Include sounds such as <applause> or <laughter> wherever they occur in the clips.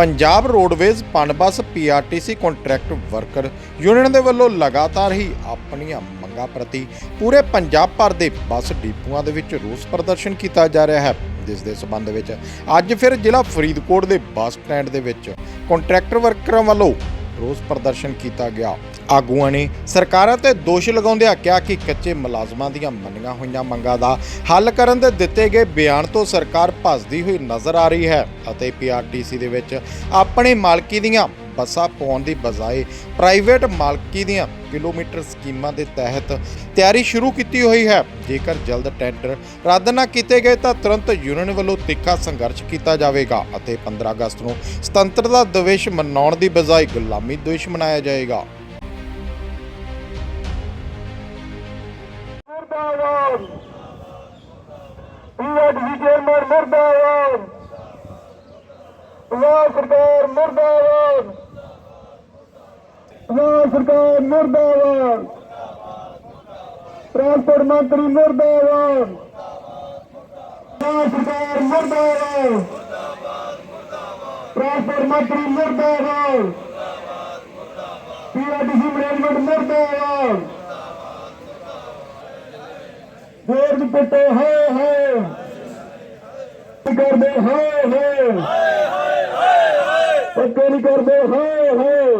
Punjab roadways PunBus PRTC contract worker union ਦੇ ਵੱਲੋਂ ਲਗਾਤਾਰ ਹੀ ਆਪਣੀਆਂ ਮੰਗਾਂ ਪ੍ਰਤੀ ਪੂਰੇ ਪੰਜਾਬ ਭਰ ਦੇ ਬੱਸ ਡਿਪੂਆਂ ਦੇ ਵਿੱਚ ਰੋਸ ਪ੍ਰਦਰਸ਼ਨ ਕੀਤਾ ਜਾ ਰਿਹਾ ਹੈ। ਜਿਸ ਦੇ ਸਬੰਧ ਵਿੱਚ ਅੱਜ ਫਿਰ ਜ਼ਿਲ੍ਹਾ ਫਰੀਦਕੋਟ ਦੇ ਬੱਸ ਸਟੈਂਡ ਦੇ ਵਿੱਚ ਕੰਟਰੈਕਟਰ ਵਰਕਰਾਂ ਵੱਲੋਂ ਰੋਸ ਪ੍ਰਦਰਸ਼ਨ ਕੀਤਾ ਗਿਆ। ਆਗੂਆਂ ਨੇ ਸਰਕਾਰਾਂ ਤੇ ਦੋਸ਼ ਲਗਾਉਂਦਿਆਂ ਕਿਹਾ ਕਿ ਕੱਚੇ ਮੁਲਾਜ਼ਮਾਂ ਦੀਆਂ ਮੰਨੀਆਂ ਹੋਈਆਂ ਮੰਗਾਂ ਦਾ ਹੱਲ ਕਰਨ ਦੇ ਦਿੱਤੇ ਗਏ ਬਿਆਨ ਤੋਂ ਸਰਕਾਰ ਭੱਜਦੀ ਹੋਈ ਨਜ਼ਰ ਆ ਰਹੀ ਹੈ ਅਤੇ ਪੀਆਰਟੀਸੀ ਦੇ ਵਿੱਚ ਆਪਣੇ ਮਾਲਕੀ ਦੀਆਂ ਬੱਸਾਂ ਪਾਉਣ ਦੀ ਬਜਾਏ ਪ੍ਰਾਈਵੇਟ ਮਾਲਕੀ ਦੀਆਂ ਕਿਲੋਮੀਟਰ ਸਕੀਮਾਂ ਦੇ ਤਹਿਤ ਤਿਆਰੀ ਸ਼ੁਰੂ ਕੀਤੀ ਹੋਈ ਹੈ। ਜੇਕਰ ਜਲਦ ਟੈਂਡਰ ਰੱਦ ਨਾ ਕੀਤੇ ਗਏ ਤਾਂ ਤੁਰੰਤ ਯੂਨੀਅਨ ਵੱਲੋਂ ਤਿੱਖਾ ਸੰਘਰਸ਼ ਕੀਤਾ ਜਾਵੇਗਾ ਅਤੇ 15 ਅਗਸਤ ਨੂੰ ਸੁਤੰਤਰਤਾ ਦਿਵਸ ਮਨਾਉਣ ਦੀ ਬਜਾਏ ਗੁਲਾਮੀ ਦਿਵਸ ਮਨਾਇਆ ਜਾਏਗਾ। ਮੁਰਦਾਬਾਦ। ਪੀਆਰਡੀ ਚੇਅਰਮੈਨ ਮੁਰਦਾਬਾਦ। ਪੰਜਾਬ ਸਰਕਾਰ ਮੁਰਦਾਬਾਦ। ਪੰਜਾਬ ਸਰਕਾਰ ਮੁਰਦਾਬਾਦ। ਟਰਾਂਸਪੋਰਟ ਮੰਤਰੀ ਮੁਰਦਾਬਾਦ। ਪੰਜਾਬ ਸਰਕਾਰ ਮੁਰਦਾਬਾਦ। ਟਰਾਂਸਪੋਰਟ ਮੰਤਰੀ ਮੁਰਦਾਬਾਦ। ਪੀਆਰਡੀਸੀ ਮੈਨੇਜਮੈਂਟ ਮੁਰਦਾਬਾਦ। ਫੇਰ ਦੁਪੱਟੇ ਹਾਏ ਹਾਏ। ਕੀ ਕਰਦੇ, ਹਾਏ ਹਾਏ। ਪੱਕੇ ਨਹੀਂ ਕਰਦੇ, ਹਾਏ ਹਾਏ।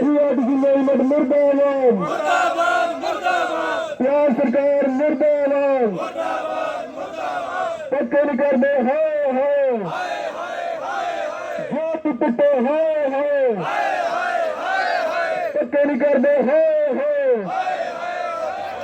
ਪੀਆਰਟੀਸੀ ਮੈਨੇਜਮੈਂਟ ਮੁਰਦਾਬਾਦ ਮੁਰਦਾਬਾਦ ਮੁਰਦਾਬਾਦ। ਪਿਆਰ ਸਰਕਾਰ ਮੁਰਦਾਬਾਦ। ਪੱਕੇ ਨਹੀਂ ਕਰਦੇ, ਹਾਏ ਹਾਏ। ਜੋ ਦੁਪੱਟੇ ਹਾਏ ਹਾਏ। ਪੱਕੇ ਨਹੀਂ ਕਰਦੇ, ਹਾਏ ਹਾਏ। ਪੰਜਾਬ ਸਰਕਾਰ ਮੁਰਦਾਬਾਦ ਮੁਰਦਾਬਾਦ ਮੁਰਦਾਬਾਦ ਸਰਕਾਰ ਮੁਰਦਾਬਾਦ ਮੁਰਦਾਬਾਦ ਮੁਰਦਾਬਾਦ ਪ੍ਰਸ਼ਾਸਨ ਮੁਰਦਾਬਾਦ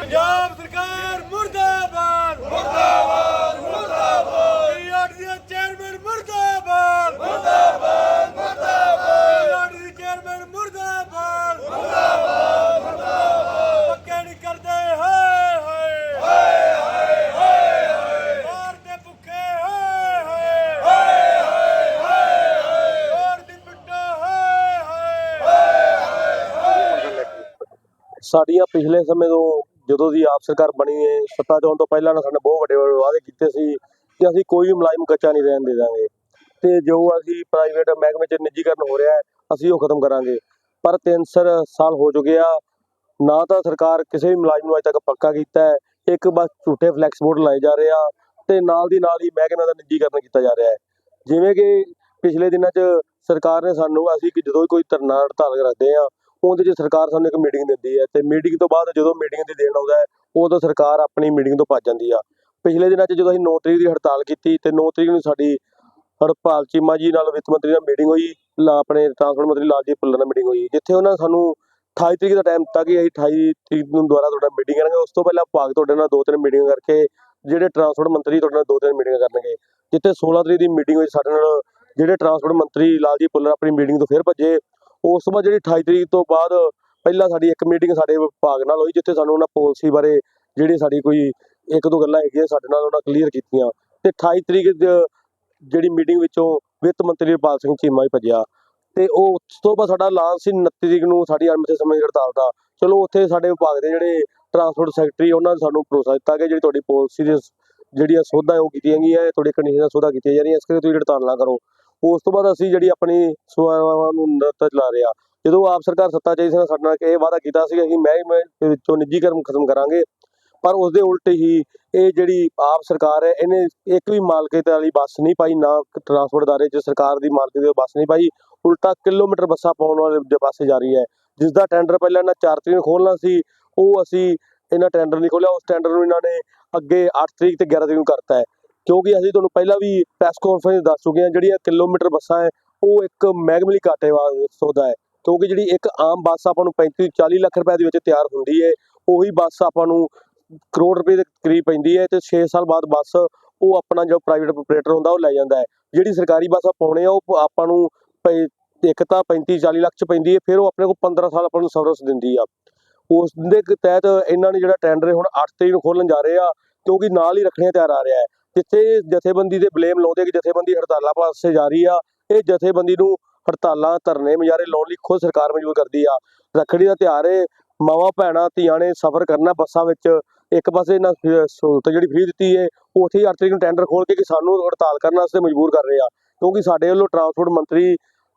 ਪੰਜਾਬ ਸਰਕਾਰ ਮੁਰਦਾਬਾਦ। ਮੁਰਦਾਬਾਦ ਮੁਰਦਾਬਾਦ। ਪੀਆਰਡੀ ਦਾ ਚੇਅਰਮੈਨ ਮੁਰਦਾਬਾਦ। ਮੁਰਦਾਬਾਦ ਮੁਰਦਾਬਾਦ। ਪੀਆਰਡੀ ਦਾ ਚੇਅਰਮੈਨ ਮੁਰਦਾਬਾਦ। ਮੁਰਦਾਬਾਦ ਮੁਰਦਾਬਾਦ। ਪੱਕੇ ਨਹੀਂ ਕਰਦੇ ਹਾਏ ਹਾਏ। ਹਾਏ ਹਾਏ ਹਾਏ ਮਾਰ ਦੇ ਭੁੱਖੇ ਹਾਏ ਹਾਏ। ਹਾਏ ਹਾਏ ਮਾਰ ਦੀ ਪਿੱਟਾ ਹਾਏ ਹਾਏ। ਸਾਡੀਆਂ ਪਿਛਲੇ ਸਮੇਂ ਤੋਂ ਜਦੋਂ ਦੀ ਆਪ ਸਰਕਾਰ ਬਣੀ ਹੈ, ਸੱਤਾ 'ਚ ਆਉਣ ਤੋਂ ਪਹਿਲਾਂ ਨਾ ਸਾਡੇ ਬਹੁਤ ਵੱਡੇ ਵੱਡੇ ਵਾਅਦੇ ਕੀਤੇ ਸੀ ਕਿ ਅਸੀਂ ਕੋਈ ਵੀ ਮੁਲਾਜ਼ਮ ਕੱਚਾ ਨਹੀਂ ਰਹਿਣ ਦੇ ਦਾਂਗੇ। ਤੇ ਜੋ ਅਸੀਂ ਪ੍ਰਾਈਵੇਟ ਮਹਿਕਮੇ 'ਚ ਨਿੱਜੀਕਰਨ ਹੋ ਰਿਹਾ ਹੈ, ਅਸੀਂ ਉਹ ਖਤਮ ਕਰਾਂਗੇ। ਪਰ 3 ਸਾਲ ਹੋ ਚੁੱਕੇ ਆ, ਨਾ ਤਾਂ ਸਰਕਾਰ ਕਿਸੇ ਵੀ ਮੁਲਾਜ਼ਮ ਨੂੰ ਅਜੇ ਤੱਕ ਪੱਕਾ ਕੀਤਾ ਹੈ, ਇੱਕ ਬਸ ਝੂਠੇ ਫਲੈਕਸ ਬੋਰਡ ਲਾਏ ਜਾ ਰਹੇ ਆ ਤੇ ਨਾਲ ਦੀ ਨਾਲ ਹੀ ਮਹਿਕਮੇ ਦਾ ਨਿੱਜੀਕਰਨ ਕੀਤਾ ਜਾ ਰਿਹਾ ਹੈ। ਜਿਵੇਂ ਕਿ ਪਿਛਲੇ ਦਿਨਾਂ 'ਚ ਸਰਕਾਰ ਨੇ ਸਾਨੂੰ, ਅਸੀਂ ਕਿ ਜਦੋਂ ਵੀ ਕੋਈ ਧਰਨਾ ਹੜਤਾਲ ਰੱਖਦੇ ਆ ਉਹਦੇ 'ਚ ਸਰਕਾਰ ਸਾਨੂੰ ਇੱਕ ਮੀਟਿੰਗ ਦਿੰਦੀ ਹੈ ਤੇ ਮੀਟਿੰਗ ਤੋਂ ਬਾਅਦ ਜਦੋਂ ਮੀਟਿੰਗ ਦੀ ਦੇਣ ਆਉਂਦਾ ਹੈ, ਉਦੋਂ ਸਰਕਾਰ ਆਪਣੀ ਮੀਟਿੰਗ ਤੋਂ ਭੱਜ ਜਾਂਦੀ ਆ। ਪਿਛਲੇ ਦਿਨਾਂ 'ਚ ਜਦੋਂ ਅਸੀਂ 9 ਤਰੀਕ ਦੀ ਹੜਤਾਲ ਕੀਤੀ ਤੇ 9 ਤਰੀਕ ਨੂੰ ਸਾਡੀ ਹਰਪਾਲ ਚੀਮਾ ਜੀ ਨਾਲ ਵਿੱਤ ਮੰਤਰੀ ਨਾਲ ਮੀਟਿੰਗ ਹੋਈ ਆਪਣੇ ਟਰਾਂਸਪੋਰਟ ਮੰਤਰੀ ਲਾਲਜੀਤ ਭੁੱਲਰ ਨਾਲ ਮੀਟਿੰਗ ਹੋਈ, ਜਿੱਥੇ ਉਹਨਾਂ ਨੇ ਸਾਨੂੰ 28 ਤਰੀਕ ਦਾ ਟਾਈਮ ਦਿੱਤਾ ਕਿ ਅਸੀਂ 28 ਤਰੀਕ ਨੂੰ ਦੁਬਾਰਾ ਤੁਹਾਡਾ ਮੀਟਿੰਗ ਕਰਾਂਗੇ। ਉਸ ਤੋਂ ਪਹਿਲਾਂ ਭਾਗ ਤੁਹਾਡੇ ਨਾਲ ਦੋ ਤਿੰਨ ਮੀਟਿੰਗ ਕਰਕੇ ਜਿਹੜੇ ਟਰਾਂਸਪੋਰਟ ਮੰਤਰੀ ਤੁਹਾਡੇ ਨਾਲ ਦੋ ਤਿੰਨ ਮੀਟਿੰਗ ਕਰਨਗੇ। ਜਿੱਥੇ 16 ਤਰੀਕ ਦੀ ਮੀਟਿੰਗ ਹੋਈ, ਸਾਡੇ ਨਾਲ ਜਿਹੜੇ ਟਰਾਂਸਪੋਰਟ ਮੰਤਰੀ ਲਾਲਜੀਤ ਭੁੱਲਰ ਆਪਣੀ ਮੀਟਿੰਗ ਤੋਂ ਫਿਰ ਭੱਜੇ। ਉਸ ਤੋਂ ਬਾਅਦ ਜਿਹੜੀ 28 ਤਰੀਕ ਤੋਂ ਬਾਅਦ ਪਹਿਲਾਂ ਸਾਡੀ ਇੱਕ ਮੀਟਿੰਗ ਸਾਡੇ ਵਿਭਾਗ ਨਾਲ ਹੋਈ, ਜਿੱਥੇ ਸਾਨੂੰ ਉਹਨਾਂ ਪਾਲਿਸੀ ਬਾਰੇ ਜਿਹੜੀ ਸਾਡੀ ਕੋਈ ਇੱਕ ਦੋ ਗੱਲਾਂ ਹੈਗੀਆਂ ਸਾਡੇ ਨਾਲ ਉਹਨਾਂ ਕਲੀਅਰ ਕੀਤੀਆਂ। ਤੇ 28 ਤਰੀਕ ਜਿਹੜੀ ਮੀਟਿੰਗ ਵਿੱਚੋਂ ਵਿੱਤ ਮੰਤਰੀ ਹਰਪਾਲ ਸਿੰਘ ਚੀਮਾ ਹੀ ਭੱਜਿਆ। ਤੇ ਉਹ ਉਸ ਤੋਂ ਬਾਅਦ ਸਾਡਾ ਐਲਾਨ ਸੀ 29 ਤਰੀਕ ਨੂੰ ਸਾਡੀ ਅਣਮਿੱਥੇ ਸਮੇਂ ਦੀ ਹੜਤਾਲ ਦਾ। ਚਲੋ ਉੱਥੇ ਸਾਡੇ ਵਿਭਾਗ ਦੇ ਜਿਹੜੇ ਟਰਾਂਸਪੋਰਟ ਸੈਕਟਰੀ ਉਹਨਾਂ ਨੇ ਸਾਨੂੰ ਭਰੋਸਾ ਦਿੱਤਾ ਕਿ ਜਿਹੜੀ ਤੁਹਾਡੀ ਪਾਲਿਸੀ ਦੇ ਜਿਹੜੀਆਂ ਸੋਧਾਂ ਉਹ ਕੀਤੀਆਂ ਗਈਆਂ ਤੁਹਾਡੀ ਕੰਡੀਸ਼ਨਾਂ ਸੋਧਾ ਕੀਤੀਆਂ ਜਾ ਰਹੀਆਂ, ਇਸ ਕਰਕੇ ਤੁਸੀਂ ਹੜਤਾਲ ਨਾ ਕਰੋ। ਉਸ ਤੋਂ ਬਾਅਦ ਅਸੀਂ ਜਿਹੜੀ ਆਪਣੀ ਸੇਵਾਵਾਂ ਨੂੰ ਨਿਰੰਤਰ ਚਲਾ ਰਹੇ ਹਾਂ। ਜਦੋਂ ਆਪ ਸਰਕਾਰ ਸੱਤਾ 'ਚ ਸੀ ਸਾਡੇ ਨਾਲ ਇਹ ਵਾਅਦਾ ਕੀਤਾ ਸੀ, ਅਸੀਂ ਮਹਿਕਮੇ ਦੇ ਵਿੱਚੋਂ ਨਿੱਜੀਕਰਨ ਖਤਮ ਕਰਾਂਗੇ। ਪਰ ਉਸ ਦੇ ਉਲਟ ਹੀ ਇਹ ਜਿਹੜੀ ਆਪ ਸਰਕਾਰ ਹੈ, ਇਹਨੇ ਇੱਕ ਵੀ ਮਾਲਕੀਅਤ ਵਾਲੀ ਬੱਸ ਨਹੀਂ ਪਾਈ, ਨਾ ਟਰਾਂਸਪੋਰਟ ਅਦਾਰੇ 'ਚ ਸਰਕਾਰ ਦੀ ਮਾਲਕੀ ਦੀ ਬੱਸ ਨਹੀਂ ਪਾਈ। ਉਲਟਾ ਕਿਲੋਮੀਟਰ ਬੱਸਾਂ ਪਾਉਣ ਵਾਲੇ ਜ- ਬੱਸ ਜਾ ਰਹੀ ਹੈ। ਜਿਸ ਦਾ ਟੈਂਡਰ ਪਹਿਲਾਂ ਇਹਨਾਂ 4 ਤਰੀਕ ਨੂੰ ਖੋਲਣਾ ਸੀ, ਉਹ ਅਸੀਂ ਇਹਨਾਂ ਟੈਂਡਰ ਨਹੀਂ ਖੋਲਿਆ ਉਸ ਟੈਂਡਰ ਨੂੰ ਇਹਨਾਂ ਨੇ ਅੱਗੇ 8 ਤਰੀਕ ਤੇ 11 ਤਰੀਕ ਨੂੰ ਕਰਤਾ ਹੈ। ਕਿਉਂਕਿ ਅਸੀਂ ਤੁਹਾਨੂੰ ਪਹਿਲਾਂ ਵੀ ਪ੍ਰੈਸ ਕਾਨਫਰੰਸ ਦੱਸ ਚੁੱਕੇ ਹਾਂ, ਜਿਹੜੀਆਂ ਕਿਲੋਮੀਟਰ ਬੱਸਾਂ ਹੈ, ਉਹ ਇੱਕ ਮਹਿਕਮਲੀ ਘਾਟੇ ਵਾਲਾ ਸੌਦਾ ਹੈ। ਕਿਉਂਕਿ ਜਿਹੜੀ ਇੱਕ ਆਮ ਬੱਸ ਆਪਾਂ ਨੂੰ 35 40 ਲੱਖ ਰੁਪਏ ਦੇ ਵਿੱਚ ਤਿਆਰ ਹੁੰਦੀ ਹੈ, ਉਹੀ ਬੱਸ ਆਪਾਂ ਨੂੰ ਕਰੋੜ ਰੁਪਏ ਦੇ ਕਰੀਬ ਪੈਂਦੀ ਹੈ ਤੇ 6 ਸਾਲ ਬਾਅਦ ਬੱਸ ਉਹ ਆਪਣਾ ਜੋ ਪ੍ਰਾਈਵੇਟ ਆਪਰੇਟਰ ਹੁੰਦਾ, ਉਹ ਲੈ ਜਾਂਦਾ ਹੈ। ਜਿਹੜੀ ਸਰਕਾਰੀ ਬੱਸ ਪਾਉਣੇ ਆ, ਉਹ ਆਪਾਂ ਨੂੰ ਪਈ- ਇੱਕ ਤਾਂ 35 40 ਲੱਖ ਚ ਪੈਂਦੀ ਹੈ, ਫਿਰ ਉਹ ਆਪਣੇ ਕੋਲ 15 ਸਾਲ ਆਪਾਂ ਨੂੰ ਸਰਵਿਸ ਦਿੰਦੀ ਆ। ਉਸ ਦੇ ਤਹਿਤ ਇਹਨਾਂ ਨੇ ਜਿਹੜਾ ਟੈਂਡਰ ਹੁਣ 8 ਤਰੀਕ ਨੂੰ ਖੋਲਣ ਜਾ ਰਹੇ ਆ, ਕਿਉਂਕਿ ਨਾਲ ਹੀ ਰੱਖਣੀਆਂ ਤਿਆਰ ਆ ਰਿਹਾ ਹੈ। ਜਿੱਥੇ ਜਥੇਬੰਦੀ ਦੇ ਬਲੇਮ ਲਾਉਂਦੇ ਕਿ ਜਥੇਬੰਦੀ ਹੜਤਾਲਾਂ ਪਾਸੇ ਜਾ ਰਹੀ ਆ, ਇਹ ਜਥੇਬੰਦੀ ਨੂੰ ਹੜਤਾਲਾਂ ਧਰਨੇ ਮੁਜ਼ਾਹਰੇ ਲਾਉਣ ਲਈ ਖੁਦ ਸਰਕਾਰ ਮਜਬੂਰ ਕਰਦੀ ਆ। ਰੱਖੜੀ ਦਾ ਤਿਉਹਾਰ ਹੈ ਮਾਵਾਂ, ਭੈਣਾਂ, ਧੀਆਂ ਨੇ ਸਫ਼ਰ ਕਰਨਾ ਬੱਸਾਂ ਵਿੱਚ। ਇੱਕ ਪਾਸੇ ਨਾ ਸਹੂਲਤ ਜਿਹੜੀ ਫ੍ਰੀ ਦਿੱਤੀ ਹੈ ਉੱਥੇ ਹੀ 8 ਤਰੀਕ ਨੂੰ ਟੈਂਡਰ ਖੋਲ ਕੇ ਕਿ ਸਾਨੂੰ ਹੜਤਾਲ ਕਰਨ ਵਾਸਤੇ ਮਜਬੂਰ ਕਰ ਰਹੇ ਆ। ਕਿਉਂਕਿ ਸਾਡੇ ਵੱਲੋਂ ਟਰਾਂਸਪੋਰਟ ਮੰਤਰੀ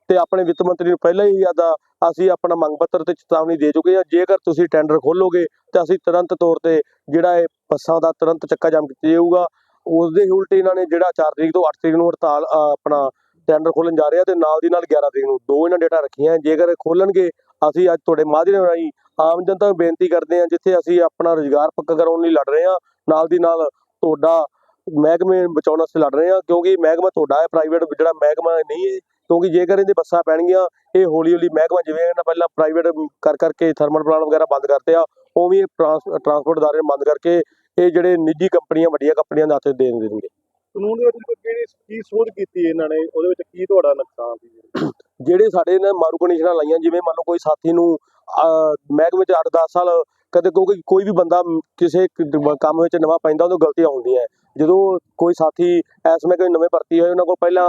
ਤੇ ਆਪਣੇ ਵਿੱਤ ਮੰਤਰੀ ਨੂੰ ਪਹਿਲਾਂ ਹੀ ਆਦਾ ਅਸੀਂ ਆਪਣਾ ਮੰਗ ਪੱਤਰ ਤੇ ਚੇਤਾਵਨੀ ਦੇ ਚੁੱਕੇ ਹਾਂ ਜੇਕਰ ਤੁਸੀਂ ਟੈਂਡਰ ਖੋਲੋਗੇ ਤਾਂ ਅਸੀਂ ਤੁਰੰਤ ਤੌਰ ਤੇ ਜਿਹੜਾ ਇਹ ਬੱਸਾਂ ਦਾ ਤੁਰੰਤ ਚੱਕਾ ਜਾਮ ਕੀਤਾ ਜਾਊਗਾ। ਉਸ ਦੇ ਉਲਟ ਇਹਨਾਂ ਨੇ ਜਿਹੜਾ 4 ਤਰੀਕ ਤੋਂ 8 ਤਰੀਕ ਨੂੰ ਹੜਤਾਲ ਆਪਣਾ ਟੈਂਡਰ ਖੋਲਣ ਜਾ ਰਹੇ ਆ ਤੇ ਨਾਲ ਦੀ ਨਾਲ 11 ਤਰੀਕ ਨੂੰ ਦੋ ਇਹਨਾਂ ਡੇਟਾ ਰੱਖੀਆਂ। ਜੇਕਰ ਖੋਲਣਗੇ ਅਸੀਂ ਅੱਜ ਤੁਹਾਡੇ ਮਾਧਿਅਮ ਰਾਹੀਂ ਆਮ ਜਨਤਾ ਨੂੰ ਬੇਨਤੀ ਕਰਦੇ ਹਾਂ, ਜਿੱਥੇ ਅਸੀਂ ਆਪਣਾ ਰੁਜ਼ਗਾਰ ਪੱਕਾ ਕਰਾਉਣ ਲਈ ਲੜ ਰਹੇ ਹਾਂ, ਨਾਲ ਦੀ ਨਾਲ ਤੁਹਾਡਾ ਮਹਿਕਮੇ ਬਚਾਉਣ ਵਾਸਤੇ ਲੜ ਰਹੇ ਹਾਂ, ਕਿਉਂਕਿ ਮਹਿਕਮਾ ਤੁਹਾਡਾ ਹੈ ਪ੍ਰਾਈਵੇਟ ਜਿਹੜਾ ਮਹਿਕਮਾ ਨਹੀਂ ਹੈ, ਕਿਉਂਕਿ ਜੇਕਰ ਇਹਦੇ ਬੱਸਾਂ ਪੈਣਗੀਆਂ, ਇਹ ਹੌਲੀ ਹੌਲੀ ਮਹਿਕਮਾ ਜਿਵੇਂ ਇਹਨਾਂ ਪਹਿਲਾਂ ਪ੍ਰਾਈਵੇਟ ਕਰ ਕਰਕੇ ਥਰਮਲ ਪਲਾਂਟ ਵਗੈਰਾ ਬੰਦ ਕਰਤੇ ਆ, ਉਵੇਂ ਟਰਾਂਸਪੋਰਟ ਅਦਾਰੇ ਬੰਦ ਕਰਕੇ ਇਹ ਜਿਹੜੇ ਨਿੱਜੀ ਕੰਪਨੀਆਂ ਵੱਡੀਆਂ ਕੰਪਨੀਆਂ ਦੇ ਹੱਥ ਦੇਣ ਦੇਣਗੇ। ਕਾਨੂੰਨ ਦੇ ਵਿੱਚ ਕਿਹੜੀ ਕੀ ਸੋਧ ਕੀਤੀ ਇਹਨਾਂ ਨੇ? ਉਹਦੇ ਵਿੱਚ ਕੀ ਤੁਹਾਡਾ ਨੁਕਸਾਨ ਸੀ? ਜਿਹੜੇ ਸਾਡੇ ਨੇ ਮਾਰੂ ਕੰਡੀਸ਼ਨਾਂ ਲਾਈਆਂ ਜਿਵੇਂ ਮੰਨ ਲਓ ਕੋਈ ਸਾਥੀ ਨੂੰ ਮਹਿਕਮੇ ਚ 8-10 ਸਾਲ ਕਦੇ ਕਿਉਂਕਿ ਕੋਈ ਵੀ ਬੰਦਾ ਕਿਸੇ ਕੰਮ ਵਿੱਚ ਨਵਾਂ ਪੈਂਦਾ ਉਹਨੂੰ ਗਲਤੀਆਂ ਹੁੰਦੀਆਂ। ਹੈ। ਜਦੋਂ ਕੋਈ ਸਾਥੀ ਐਸ ਮਹਿਕਮੇ ਨਵੇਂ ਭਰਤੀ ਹੋਏ ਉਹਨਾਂ ਕੋਲ ਪਹਿਲਾਂ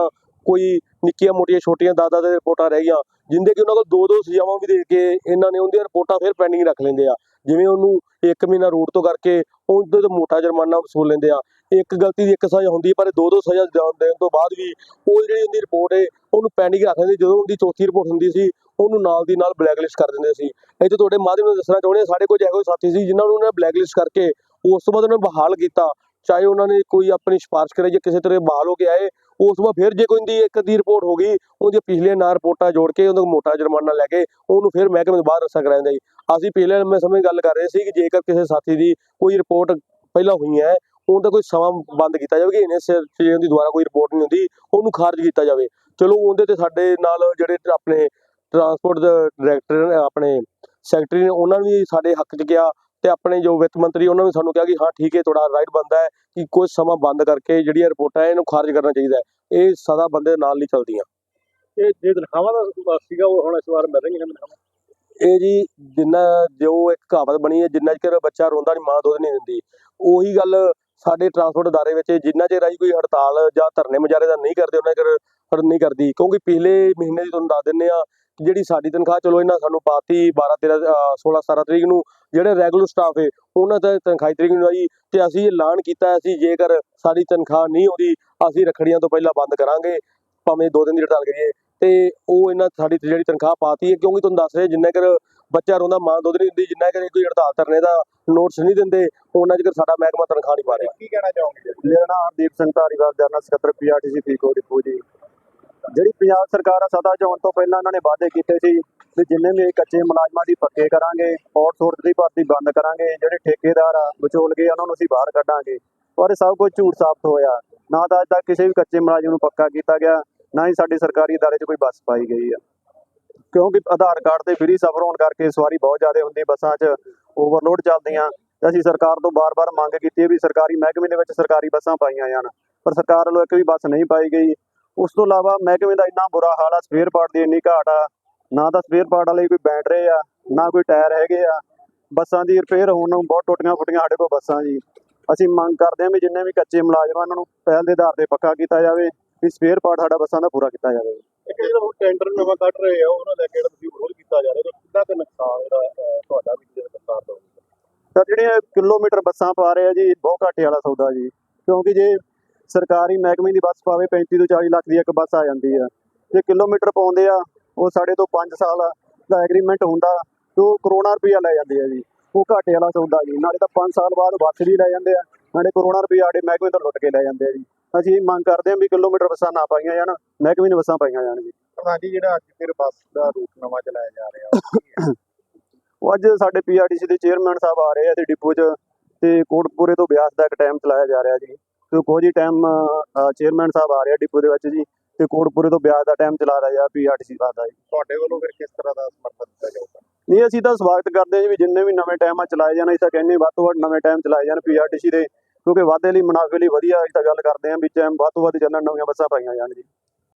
ਕੋਈ ਨਿੱਕੀਆਂ ਮੋਟੀਆਂ ਛੋਟੀਆਂ ਦਾਦਾ ਦੇ ਰਿਪੋਰਟਾਂ ਰਹਿ ਗਈਆਂ, ਜਿੰਦੇ ਕਿ ਉਹਨਾਂ ਕੋਲ ਦੋ ਦੋ ਸਜ਼ਾਵਾਂ ਵੀ ਦੇ ਕੇ ਇਹਨਾਂ ਨੇ ਉਹਦੀਆਂ ਰਿਪੋਰਟਾਂ ਫਿਰ ਪੈਂਡਿੰਗ ਰੱਖ ਲੈਂਦੇ ਆ। ਜਿਵੇਂ ਉਹਨੂੰ ਇੱਕ ਮਹੀਨਾ ਰੂਟ ਤੋਂ ਕਰਕੇ ਉਹਦੇ ਤੋਂ ਮੋਟਾ ਜੁਰਮਾਨਾ ਵਸੂਲ ਲੈਂਦੇ ਆ। ਇੱਕ ਗਲਤੀ ਦੀ ਇੱਕ ਸਜ਼ਾ ਹੁੰਦੀ ਪਰ ਦੋ ਦੋ ਸਜ਼ਾ ਦੇਣ ਤੋਂ ਬਾਅਦ ਵੀ ਉਹ ਜਿਹੜੀ ਉਹਦੀ ਰਿਪੋਰਟ ਹੈ ਉਹਨੂੰ ਪੈਂਡਿੰਗ ਰੱਖ ਲੈਂਦੇ। ਜਦੋਂ ਉਹਦੀ ਚੌਥੀ ਰਿਪੋਰਟ ਹੁੰਦੀ ਸੀ, ਉਹਨੂੰ ਨਾਲ ਦੀ ਨਾਲ ਬਲੈਕਲਿਸਟ ਕਰ ਦਿੰਦੇ ਸੀ। ਇੱਥੇ ਤੁਹਾਡੇ ਮਾਧਿਅਮ ਨੂੰ ਦੱਸਣਾ ਚਾਹੁੰਦੇ ਹਾਂ ਸਾਡੇ ਕੋਲ ਇਹੋ ਜਿਹੇ ਸਾਥੀ ਸੀ ਜਿਨ੍ਹਾਂ ਨੂੰ ਉਹਨਾਂ ਬਲੈਕਲਿਸਟ ਕਰਕੇ ਉਸ ਤੋਂ ਬਾਅਦ ਉਹਨਾਂ ਨੂੰ ਬਹਾਲ ਕੀਤਾ। ਚਾਹੇ ਉਹਨਾਂ ਨੇ ਕੋਈ ਆਪਣੀ ਸਿਫਾਰਿਸ਼ ਕਰੇ ਜਾਂ ਕਿਸੇ ਤਰ੍ਹਾਂ ਬਹਾਲ ਹੋ ਕੇ ਆਏ ਉਸ ਤੋਂ ਬਾਅਦ ਫਿਰ ਜੇ ਕੋਈ ਦੀ ਇੱਕ ਦੀ ਰਿਪੋਰਟ ਹੋ ਗਈ ਉਹਦੀਆਂ ਪਿਛਲੀਆਂ ਨਾ ਰਿਪੋਰਟਾਂ ਜੋੜ ਕੇ ਉਹਨੂੰ ਮੋਟਾ ਜੁਰਮਾਨਾ ਲੈ ਕੇ ਉਹਨੂੰ ਫਿਰ ਮਹਿਕਮੇ ਤੋਂ ਬਾਹਰ ਰੱਖਿਆ ਕਰਾਂਦਾ ਜੀ। ਅਸੀਂ ਪਿਛਲੇ ਲੰਮੇ ਸਮੇਂ ਗੱਲ ਕਰ ਰਹੇ ਸੀ ਕਿ ਜੇਕਰ ਕਿਸੇ ਸਾਥੀ ਦੀ ਕੋਈ ਰਿਪੋਰਟ ਪਹਿਲਾਂ ਹੋਈ ਹੈ, ਉਹਦਾ ਕੋਈ ਸਮਾਂ ਬੰਦ ਕੀਤਾ ਜਾਵੇ ਕਿ ਇਹਨੇ ਸਿਰ ਜੇ ਉਹਦੀ ਦੁਬਾਰਾ ਕੋਈ ਰਿਪੋਰਟ ਨਹੀਂ ਹੁੰਦੀ ਉਹਨੂੰ ਖਾਰਜ ਕੀਤਾ ਜਾਵੇ। ਚਲੋ ਉਹਦੇ ਤੇ ਸਾਡੇ ਨਾਲ ਜਿਹੜੇ ਆਪਣੇ ਟਰਾਂਸਪੋਰਟ ਦੇ ਡਾਇਰੈਕਟਰ ਆਪਣੇ ਸੈਕਟਰੀ ਨੇ, ਉਹਨਾਂ ਨੇ ਵੀ ਸਾਡੇ ਹੱਕ 'ਚ ਕਿਹਾ। ਤੇ ਆਪਣੇ ਜੋ ਵਿੱਤ ਮੰਤਰੀ ਉਹਨਾਂ ਨੇ ਸਾਨੂੰ ਕਿਹਾ ਕਿ ਹਾਂ ਠੀਕ ਹੈ ਤੁਹਾਡਾ ਰਾਈਟ ਬੰਦਾ ਹੈ ਕਿ ਕੁਝ ਸਮਾਂ ਬੰਦ ਕਰਕੇ ਜਿਹੜੀਆਂ ਰਿਪੋਰਟਾਂ ਇਹਨੂੰ ਖਾਰਜ ਕਰਨਾ ਚਾਹੀਦਾ ਹੈ। ਇਹ ਸਦਾ ਬੰਦੇ ਨਾਲ ਨਹੀਂ ਚੱਲਦੀਆਂ। ਇਹ ਜੇ ਤਨਖਾਹਾਂ ਦਾ ਸੀਗਾ ਉਹ ਹੁਣ ਇਸ ਵਾਰ ਮਿਲ ਰਹੀਆਂ ਨੇ ਇਹ ਜੀ ਜਿੰਨਾ ਜੋ ਇੱਕ ਕਹਾਵਤ ਬਣੀ ਹੈ ਜਿੰਨਾ ਚਿਰ ਬੱਚਾ ਰੋਂਦਾ ਨਹੀਂ ਮਾਂ ਦੁੱਧ ਨਹੀਂ ਦਿੰਦੀ। ਉਹੀ ਗੱਲ ਸਾਡੇ ਟਰਾਂਸਪੋਰਟ ਅਦਾਰੇ ਵਿੱਚ ਜਿੰਨਾ ਚਿਰ ਆਈ ਕੋਈ ਹੜਤਾਲ ਜਾਂ ਧਰਨੇ ਮੁਜ਼ਾਹਰੇ ਦਾ ਨਹੀਂ ਕਰਦੇ ਉਹਨਾਂ ਚਿਰ ਨਹੀਂ ਕਰਦੀ। ਕਿਉਂਕਿ ਪਿਛਲੇ ਮਹੀਨੇ ਦੀ ਤੁਹਾਨੂੰ ਦੱਸ ਦਿੰਨੇ ਆ ਜਿਹੜੀ ਸਾਡੀ ਤਨਖਾਹ ਚਲੋ ਇਹਨਾਂ ਸਾਨੂੰ ਪਾਤੀ 12 13 ਅਹ 16 17 ਤਰੀਕ ਨੂੰ ਜਿਹੜੇ ਰੈਗੂਲਰ ਸਟਾਫ ਹੈ ਉਹਨਾਂ ਦਾ ਤਨਖਾਹ ਤਰੀਕ ਨੂੰ ਆਈ ਤੇ ਅਸੀਂ ਇਹ ਐਲਾਨ ਕੀਤਾ ਸੀ ਜੇਕਰ ਸਾਡੀ ਤਨਖਾਹ ਨਹੀਂ ਆਉਂਦੀ ਅਸੀਂ ਰੱਖੜੀਆਂ ਤੋਂ ਪਹਿਲਾਂ ਬੰਦ ਕਰਾਂਗੇ ਭਾਵੇਂ ਦੋ ਦਿਨ ਦੀ ਹੜਤਾਲ ਕਰੀਏ। ਤੇ ਉਹ ਇਹਨਾਂ ਸਾਡੀ ਜਿਹੜੀ ਤਨਖਾਹ ਪਾਤੀ ਹੈ ਕਿਉਂਕਿ ਤੁਹਾਨੂੰ ਦੱਸ ਰਹੇ ਜਿੰਨਾ ਚਿਰ ਬੱਚਾ ਰੋਂਦਾ ਮਾਂ ਦੁੱਧ ਨਹੀਂ ਦਿੰਦੀ ਜਿੰਨਾ ਚਿਰ ਕੋਈ ਹੜਤਾਲ ਧਰਨੇ ਦਾ ਨੋਟਿਸ ਨਹੀਂ ਦਿੰਦੇ ਉਹਨਾਂ ਚਿਰ ਸਾਡਾ ਮਹਿਕਮਾ ਤਨਖਾਹ ਨਹੀਂ ਪਾ ਰਿਹਾ। ਕੀ ਕਹਿਣਾ ਚਾਹੋਗੇ? ਮੇਰਾ ਨਾਮ ਹਰਦੀਪ ਸਿੰਘ ਧਾਰੀਵਾਲ ਜਨਰਲ ਸਕੱਤਰ ਪੀਆਰਟੀਸੀ ਫੀਕੋ ਡਿਪੂ ਜੀ ਜਿਹੜੀ ਪੰਜਾਬ ਸਰਕਾਰ ਆ ਸਦਾ ਚੋਣ ਤੋਂ ਪਹਿਲਾਂ ਉਹਨਾਂ ਨੇ ਵਾਅਦੇ ਕੀਤੇ ਸੀ ਵੀ ਜਿੰਨੇ ਵੀ ਕੱਚੇ ਮੁਲਾਜ਼ਮਾਂ ਦੀ ਪੱਕੇ ਕਰਾਂਗੇ ਆਊਟਸੋਰਸ ਦੀ ਭਰਤੀ ਬੰਦ ਕਰਾਂਗੇ, ਜਿਹੜੇ ਠੇਕੇਦਾਰ ਆ, ਵਿਚੋਲ ਉਹਨਾਂ ਨੂੰ ਅਸੀਂ ਬਾਹਰ ਕੱਢਾਂਗੇ। ਪਰ ਸਭ ਕੁਝ ਝੂਠ ਸਾਬਤ ਹੋਇਆ। ਨਾ ਤਾਂ ਅੱਜ ਤੱਕ ਕਿਸੇ ਵੀ ਕੱਚੇ ਮੁਲਾਜ਼ਮ ਨੂੰ ਪੱਕਾ ਕੀਤਾ ਗਿਆ, ਨਾ ਹੀ ਸਾਡੀ ਸਰਕਾਰੀ ਅਦਾਰੇ 'ਚ ਕੋਈ ਬੱਸ ਪਾਈ ਗਈ ਆ। ਕਿਉਂਕਿ ਆਧਾਰ ਕਾਰਡ ਤੇ ਫ੍ਰੀ ਸਫ਼ਰ ਹੋਣ ਕਰਕੇ ਸਵਾਰੀ ਬਹੁਤ ਜ਼ਿਆਦਾ ਹੁੰਦੀ ਬੱਸਾਂ 'ਚ ਓਵਰਲੋਡ ਚੱਲਦੀਆਂ। ਤੇ ਅਸੀਂ ਸਰਕਾਰ ਤੋਂ ਬਾਰ-ਬਾਰ ਮੰਗ ਕੀਤੀ ਹੈ ਵੀ ਸਰਕਾਰੀ ਮਹਿਕਮੇ ਦੇ ਵਿੱਚ ਸਰਕਾਰੀ ਬੱਸਾਂ ਪਾਈਆਂ ਜਾਣ। ਪਰ ਸਰਕਾਰ ਵੱਲੋਂ ਇੱਕ ਵੀ ਬੱਸ ਨਹੀਂ ਪਾਈ ਗਈ। ਉਸ ਤੋਂ ਇਲਾਵਾ ਮਹਿਕਮੇ ਦਾ ਇੰਨਾ ਬੁਰਾ ਹਾਲ ਆ ਸਪੇਅਰ ਪਾਰਟ ਦੀ ਇੰਨੀ ਘਾਟ ਆ ਨਾ ਤਾਂ ਸਪੇਅਰ ਪਾਰਟ ਵਾਲੇ ਕੋਈ ਬੈਟਰੀ ਆ ਨਾ ਕੋਈ ਟਾਇਰ ਹੈਗੇ ਆ ਬੱਸਾਂ ਦੀ ਰਿਪੇਅਰ ਹੋਣ ਨੂੰ ਬਹੁਤ ਟੁੱਟੀਆਂ ਫੁੱਟੀਆਂ ਸਾਡੇ ਕੋਲ ਬੱਸਾਂ ਜੀ। ਅਸੀਂ ਮੰਗ ਕਰਦੇ ਹਾਂ ਵੀ ਜਿੰਨੇ ਵੀ ਕੱਚੇ ਮੁਲਾਜ਼ਮ ਨੂੰ ਪਹਿਲ ਦੇ ਆਧਾਰ ਤੇ ਪੱਕਾ ਕੀਤਾ ਜਾਵੇ ਵੀ ਸਪੇਅਰ ਪਾਰਟ ਸਾਡਾ ਬੱਸਾਂ ਦਾ ਪੂਰਾ ਕੀਤਾ ਜਾਵੇ। ਜਿਹੜਾ ਹੁਣ ਟੈਂਡਰ ਨਵਾਂ ਕੱਢ ਰਹੇ ਆ ਉਹਨਾਂ ਲੈ ਕੇ ਜਿਹੜਾ ਤੁਸੀਂ ਵਿਰੋਧ ਕੀਤਾ ਜਾ ਰਿਹਾ ਕਿੰਨਾ ਕੁ ਨੁਕਸਾਨ ਜਿਹੜਾ ਤੁਹਾਡਾ ਵੀ ਜਿਹੜਾ ਨੁਕਸਾਨ ਦਾ ਤਾਂ ਜਿਹੜੀਆਂ ਕਿਲੋਮੀਟਰ ਬੱਸਾਂ ਪਾ ਰਹੇ ਆ ਜੀ ਬਹੁਤ ਘਾਟੇ ਵਾਲਾ ਸੌਦਾ ਜੀ ਕਿਉਂਕਿ ਜੇ ਸਰਕਾਰੀ ਮਹਿਕਮੇ ਦੀ ਬੱਸ ਪਾਵੇ 35 ਤੋਂ 40 ਲੱਖ ਦੀ ਇੱਕ ਬੱਸ ਆ ਜਾਂਦੀ ਆ। ਜੇ ਕਿਲੋਮੀਟਰ ਪਾਉਂਦੇ ਆ ਉਹ ਸਾਡੇ ਤੋਂ 5 ਸਾਲ ਦਾ ਐਗਰੀਮੈਂਟ ਹੁੰਦਾ ਤੇ ਉਹ ਕਰੋੜਾਂ ਰੁਪਈਆ ਲੈ ਜਾਂਦੇ ਆ ਜੀ। ਉਹ ਘਾਟੇ ਵਾਲਾ ਸੌਦਾ ਜੀ। ਨਾਲੇ ਤਾਂ 5 ਸਾਲ ਬਾਅਦ ਬੱਸ ਵੀ ਲੈ ਜਾਂਦੇ ਆ ਨਾਲੇ ਕਰੋੜਾਂ ਰੁਪਈਆ ਸਾਡੇ ਮਹਿਕਮੇ ਤੋਂ ਲੁੱਟ ਕੇ ਲੈ ਜਾਂਦੇ ਆ ਜੀ। ਅਸੀਂ ਇਹ ਮੰਗ ਕਰਦੇ ਹਾਂ ਵੀ ਕਿਲੋਮੀਟਰ ਬੱਸਾਂ ਨਾ ਪਾਈਆਂ ਜਾਣ ਮਹਿਕਮੇ ਦੀਆਂ ਬੱਸਾਂ ਪਾਈਆਂ ਜਾਣ ਜੀ। ਪ੍ਰਧਾਨ ਜੀ ਜਿਹੜਾ ਅੱਜ ਫਿਰ ਬੱਸ ਦਾ ਰੂਟ ਨਵਾਂ ਚਲਾਇਆ ਜਾ ਰਿਹਾ ਉਹ <coughs> ਅੱਜ ਸਾਡੇ ਪੀਆਰਟੀਸੀ ਦੇ ਚੇਅਰਮੈਨ ਸਾਹਿਬ ਆ ਰਹੇ ਆ ਤੇ ਡਿਪੂ 'ਚ ਤੇ ਕੋਟਪੂਰੇ ਤੋਂ ਬਿਆਸ ਦਾ ਇੱਕ ਟਾਈਮ ਚਲਾਇਆ ਜਾ ਰਿਹਾ ਜੀ। ਤੇ ਕੁਝ ਹੀ ਟਾਈਮ ਚੇਅਰਮੈਨ ਸਾਹਿਬ ਆ ਰਹੇ ਡਿਪੂ ਦੇ ਵਿੱਚ ਜੀ ਤੇ ਕੋਟਪੂਰੇ ਤੋਂ ਬਿਆਸ ਦਾ ਟਾਈਮ ਚਲਾ ਰਿਹਾ ਪੀਆਰਟੀਸੀ ਦਾ ਜੀ। ਤੁਹਾਡੇ ਵੱਲੋਂ ਫਿਰ ਕਿਸ ਤਰ੍ਹਾਂ ਦਾ ਸਮਰਥਨ ਦਿੱਤਾ ਜਾਊਗਾ? ਨਹੀਂ ਅਸੀਂ ਤਾਂ ਸਵਾਗਤ ਕਰਦੇ ਹਾਂ ਜੀ ਵੀ ਜਿੰਨੇ ਵੀ ਨਵੇਂ ਟਾਈਮਾਂ ਚਲਾਏ ਜਾਣ ਅਸੀਂ ਤਾਂ ਕਹਿੰਦੇ ਵੱਧ ਤੋਂ ਵੱਧ ਨਵੇਂ ਟਾਈਮ ਚਲਾਏ ਜਾਣ ਪੀਆਰਟੀਸੀ ਦੇ ਕਿਉਂਕਿ ਵਾਧੇ ਲਈ ਮੁਨਾਫੇ ਲਈ ਵਧੀਆ ਅਸੀਂ ਤਾਂ ਗੱਲ ਕਰਦੇ ਹਾਂ ਵੀ ਟਾਈਮ ਵੱਧ ਤੋਂ ਵੱਧ ਚੱਲਣ ਨਵੀਆਂ ਬੱਸਾਂ ਪਾਈਆਂ ਜਾਣ ਜੀ।